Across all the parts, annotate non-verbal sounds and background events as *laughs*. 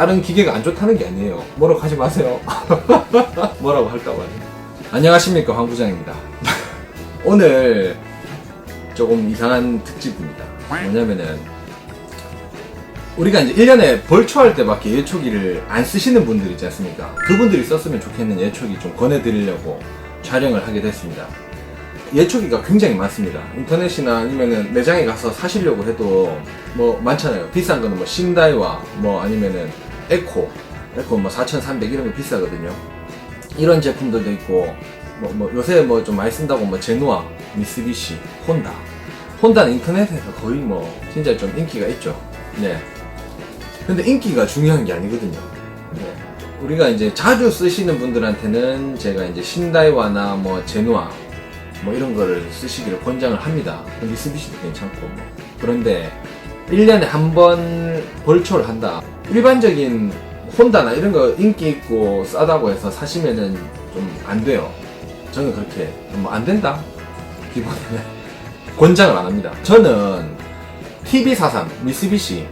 다른 기계가 안 좋다는 게 아니에요. 뭐라고 하지 마세요. *laughs* 뭐라고 할까봐. 안녕하십니까 황 부장입니다. *laughs* 오늘 조금 이상한 특집입니다. 뭐냐면은 우리가 이제 1년에 벌초할 때밖에 예초기를 안 쓰시는 분들 있지 않습니까? 그분들이 썼으면 좋겠는 예초기 좀 권해드리려고 촬영을 하게 됐습니다. 예초기가 굉장히 많습니다. 인터넷이나 아니면은 매장에 가서 사시려고 해도 뭐 많잖아요. 비싼 거는 뭐 신다이와 뭐 아니면은 에코, 에코 뭐 4,300 이런 게 비싸거든요. 이런 제품들도 있고 뭐, 뭐 요새 뭐 좀 많이 쓴다고 뭐 제누아, 미쓰비시, 혼다. 혼다는 인터넷에서 거의 뭐 진짜 좀 인기가 있죠. 네. 근데 인기가 중요한 게 아니거든요. 네. 우리가 이제 자주 쓰시는 분들한테는 제가 이제 신다이와나 뭐 제누아 뭐 이런 거를 쓰시기를 권장을 합니다. 미쓰비시도 괜찮고 뭐. 그런데 1년에 한 번 벌초를 한다. 일반적인 혼다나 이런 거 인기 있고 싸다고 해서 사시면은 좀 안 돼요. 저는 그렇게 뭐 안 된다. 기본에는 *laughs* 권장을 안 합니다. 저는 TV43 미쓰비시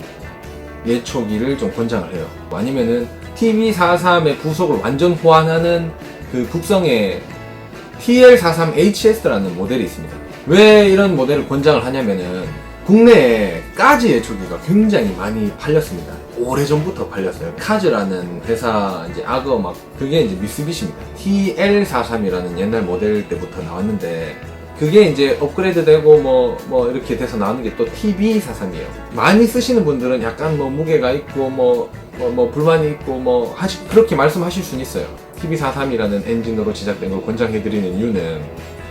예초기를 좀 권장을 해요. 아니면은 TV43의 부속을 완전 호환하는 그 국성의 TL43HS라는 모델이 있습니다. 왜 이런 모델을 권장을 하냐면은 국내에 까지 예초기가 굉장히 많이 팔렸습니다. 오래전부터 팔렸어요. 카즈라는 회사 이제 악어 막 그게 이제 미쓰비시입니다. TL43이라는 옛날 모델 때부터 나왔는데 그게 이제 업그레이드 되고 뭐, 뭐 이렇게 돼서 나오는 게 또 TB43이에요. 많이 쓰시는 분들은 약간 뭐 무게가 있고 뭐, 뭐, 뭐 불만이 있고 뭐 하시, 그렇게 말씀하실 수는 있어요. TB43이라는 엔진으로 제작된 걸 권장해드리는 이유는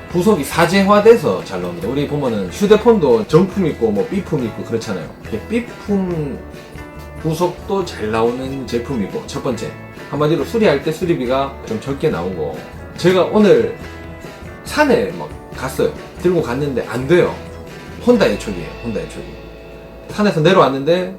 부속이 사제화돼서 잘 나옵니다. 우리 보면은 휴대폰도 정품 있고 뭐 B품 있고 그렇잖아요. B품 부속도 잘 나오는 제품이고 첫 번째 한마디로 수리할 때 수리비가 좀 적게 나오고 제가 오늘 산에 막 갔어요. 들고 갔는데 안 돼요. 혼다 예초기예요. 혼다 예초기. 산에서 내려왔는데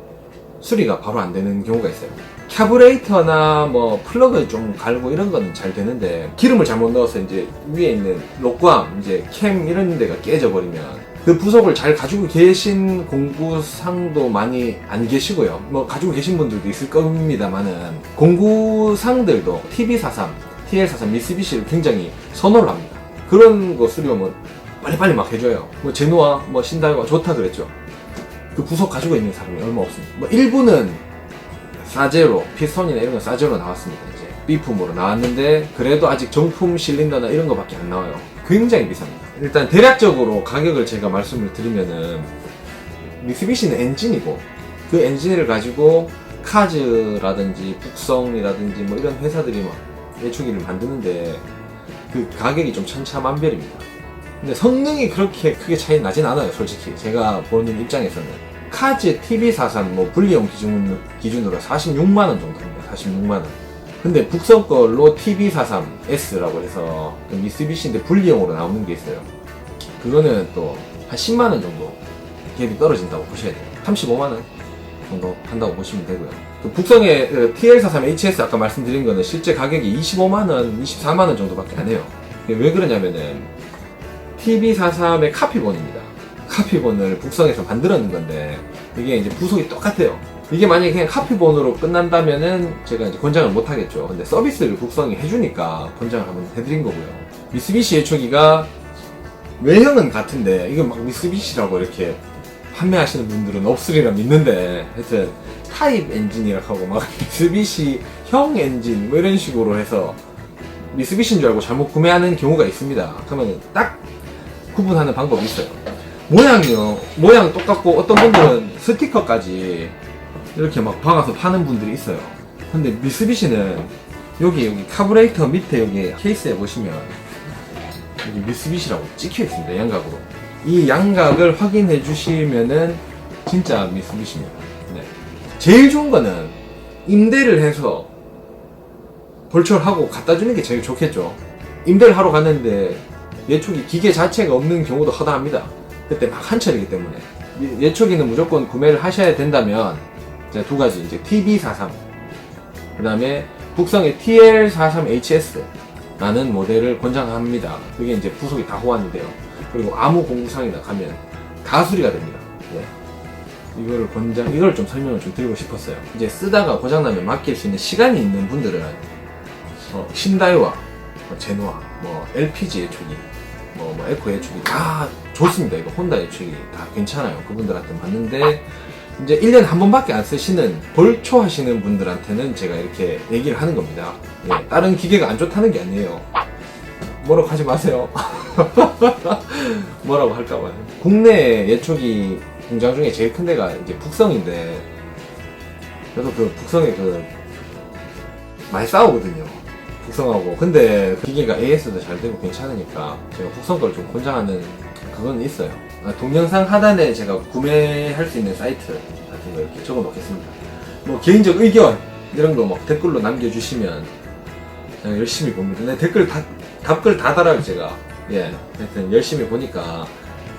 수리가 바로 안 되는 경우가 있어요. 캐브레이터나 뭐 플러그 좀 갈고 이런 거는 잘 되는데 기름을 잘못 넣어서 이제 위에 있는 록광 이제 캠 이런 데가 깨져 버리면 그 부속을 잘 가지고 계신 공구상도 많이 안 계시고요. 뭐 가지고 계신 분들도 있을 겁니다만은 공구상들도 TB43, TL43 미쓰비시를 굉장히 선호를 합니다. 그런 거 수리하면 빨리빨리 막 해줘요. 뭐 제노아, 뭐 신다이와 좋다 그랬죠. 그 부속 가지고 있는 사람이 얼마 없습니다. 뭐 일부는 사제로, 피스톤이나 이런 건 사제로 나왔습니다. 이제 B품으로 나왔는데 그래도 아직 정품 실린더나 이런 거밖에 안 나와요. 굉장히 비쌉니다. 일단 대략적으로 가격을 제가 말씀을 드리면은 미쓰비시는 엔진이고 그 엔진을 가지고 카즈라든지 북성이라든지 뭐 이런 회사들이 막 예초기를 만드는데 그 가격이 좀 천차만별입니다. 근데 성능이 그렇게 크게 차이 나진 않아요, 솔직히. 제가 보는 입장에서는. 카즈 TV43 뭐 분리용 기준, 기준으로 46만원 정도입니다. 46만원. 근데 북성 걸로 TV43S라고 해서 그 미쓰비시인데 분리용으로 나오는 게 있어요. 그거는 또 한 10만원 정도 갭이 떨어진다고 보셔야 돼요. 35만원 정도 한다고 보시면 되고요. 그 북성의 그 TL43HS 아까 말씀드린 거는 실제 가격이 25만원, 24만원 정도밖에 안 해요. 왜 그러냐면은 TV43의 카피본입니다. 카피본을 북성에서 만들었는 건데 이게 이제 부속이 똑같아요. 이게 만약에 그냥 카피본으로 끝난다면은 제가 이제 권장을 못 하겠죠. 근데 서비스를 북성이 해주니까 권장을 한번 해드린 거고요. 미쓰비시 예초기가 외형은 같은데 이거 막 미쓰비시라고 이렇게 판매하시는 분들은 없으리라 믿는데 하여튼 타입 엔진이라고 하고 막 *laughs* 미쓰비시 형 엔진 뭐 이런 식으로 해서 미쓰비시인 줄 알고 잘못 구매하는 경우가 있습니다. 그러면 딱 구분하는 방법이 있어요. 모양이요. 모양 똑같고 어떤 분들은 스티커까지 이렇게 막 박아서 파는 분들이 있어요. 근데 미쓰비시는 여기 여기 카브레이터 밑에 여기 케이스에 보시면 여기 미쓰비시라고 찍혀 있습니다. 양각으로. 이 양각을 확인해 주시면은 진짜 미쓰비시입니다. 네. 제일 좋은 거는 임대를 해서 벌초를 하고 갖다 주는 게 제일 좋겠죠. 임대를 하러 갔는데 예초기 기계 자체가 없는 경우도 허다합니다. 그때 막 한철이기 때문에 예- 예초기는 무조건 구매를 하셔야 된다면 이제 두 가지 이제 TB43 그 다음에 북성의 TL43HS 라는 모델을 권장합니다. 그게 이제 부속이 다 호환이 돼요. 그리고 아무 공구상이나 가면 다 수리가 됩니다. 예. 이거를 권장 이걸 좀 설명을 좀 드리고 싶었어요. 이제 쓰다가 고장나면 맡길 수 있는 시간이 있는 분들은 어, 신다이와 뭐 제노아, 뭐 LPG 예초기, 뭐, 뭐 에코 예초기 다 좋습니다. 이거 혼다 예초기 다 괜찮아요. 그분들한테 맞는데 이제 1년에 한 번밖에 안 쓰시는 벌초 하시는 분들한테는 제가 이렇게 얘기를 하는 겁니다. 예, 다른 기계가 안 좋다는 게 아니에요. 뭐라고 하지 마세요. *laughs* 뭐라고 할까봐요. 국내 예초기 공장 중에 제일 큰 데가 이제 북성인데, 그래도 그 북성에 그, 많이 싸우거든요. 북성하고. 근데 그 기계가 AS도 잘 되고 괜찮으니까 제가 북성 걸 좀 권장하는 그건 있어요. 아, 동영상 하단에 제가 구매할 수 있는 사이트 같은 거 이렇게 적어 놓겠습니다. 뭐 개인적 의견 이런 거 막 댓글로 남겨주시면 제가 열심히 봅니다. 근데 댓글 다, 답글 다 달아요, 제가. 예. 하여튼 열심히 보니까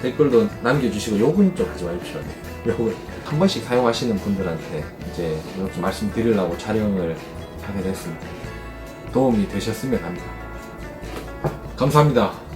댓글도 남겨주시고 욕은 좀 하지 마십시오. 네. 욕은. 한 번씩 사용하시는 분들한테 이제 이렇게 말씀드리려고 촬영을 하게 됐습니다. 도움이 되셨으면 합니다. 감사합니다.